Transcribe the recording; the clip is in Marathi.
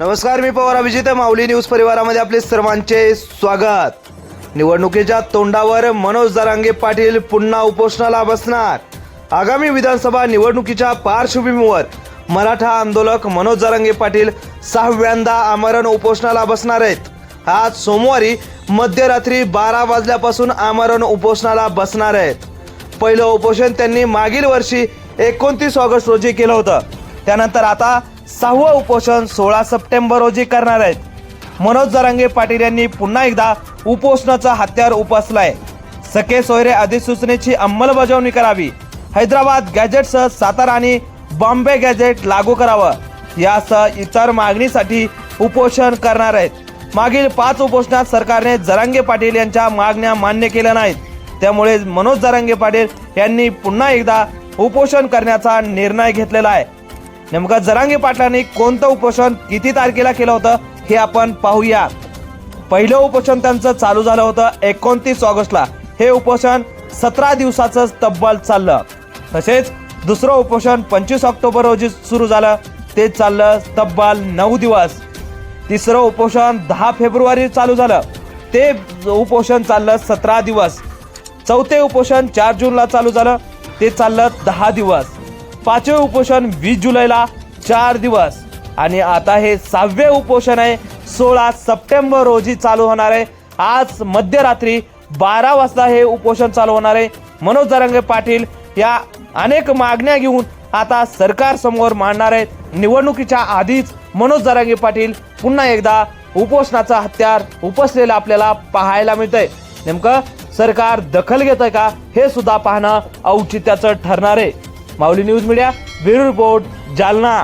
नमस्कार मी पवार अभिजित माऊली न्यूज परिवारामध्ये आपले सर्वांचे स्वागत. निवडणुकीच्या तोंडावर मनोज दरांगे पाटील पुन्हा उपोषणाला बसणार. आगामी विधानसभा निवडणुकीच्या पार्श्वभूमीवर मराठा आंदोलक मनोज दरांगे पाटील सहाव्यांदा आमरण उपोषणाला बसणार आहेत. आज सोमवारी मध्यरात्री बारा वाजल्यापासून आमरण उपोषणाला बसणार आहेत. पहिलं उपोषण त्यांनी मागील वर्षी एकोणतीस ऑगस्ट रोजी केलं होतं. त्यानंतर आता सहावं उपोषण सोळा सप्टेंबर रोजी करणार आहेत. मनोज जरांगे पाटील यांनी पुन्हा एकदा उपोषणाचा हत्यार उपसलाय. सके सोयरे अधिसूचनेची अंमलबजावणी करावी. हैदराबाद गॅजेटसह सातारा आणि बॉम्बे गॅजेट लागू करावं. यासह इतर मागणीसाठी उपोषण करणार आहेत. मागील पाच उपोषणात सरकारने जरांगे पाटील यांच्या मागण्या मान्य केल्या नाहीत. त्यामुळे मनोज जरांगे पाटील यांनी पुन्हा एकदा उपोषण करण्याचा निर्णय घेतलेला आहे. नेमकं जरांगे पाटलांनी कोणतं उपोषण किती तारखेला केलं होतं हे आपण पाहूया. पहिलं उपोषण त्यांचं चालू झालं होतं एकोणतीस ऑगस्टला. हे उपोषण सतरा दिवसाचं तब्बल चाललं. तसेच दुसरं उपोषण पंचवीस ऑक्टोबर रोजी सुरू झालं. ते चाललं तब्बल नऊ दिवस. तिसरं उपोषण दहा फेब्रुवारी चालू झालं. ते उपोषण चाललं सतरा दिवस. चौथे उपोषण चार जूनला चालू झालं. ते चाललं दहा दिवस. पाचवे उपोषण वीस जुलैला चार दिवस. आणि आता हे सहावे उपोषण आहे. सोळा सप्टेंबर रोजी चालू होणार आहे. आज मध्यरात्री बारा वाजता हे उपोषण चालू होणार आहे. मनोज जरांगे पाटील या अनेक मागण्या घेऊन आता सरकार समोर मांडणार आहेत. निवडणुकीच्या आधीच मनोज दरांगे पाटील पुन्हा एकदा उपोषणाचा हत्यार उपसलेलं आपल्याला पाहायला मिळतंय. नेमकं सरकार दखल घेत आहे का? हे सुद्धा पाहणं औचित्याचं ठरणार आहे. Mauli news media bureau report Jalna.